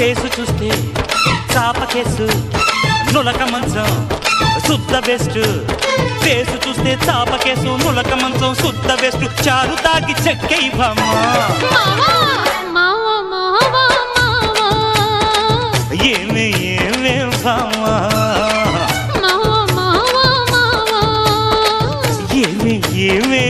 case చూస్తే చాప case నులక మంచం శుద్ధ బెస్ట్ కేసు చూస్తే చాప కేసు నులక మంచం శుద్ధ బెస్ట్ చారు తాకి చెక్కే బామ్మా ఏమే ఏమే ఏమే ఏమే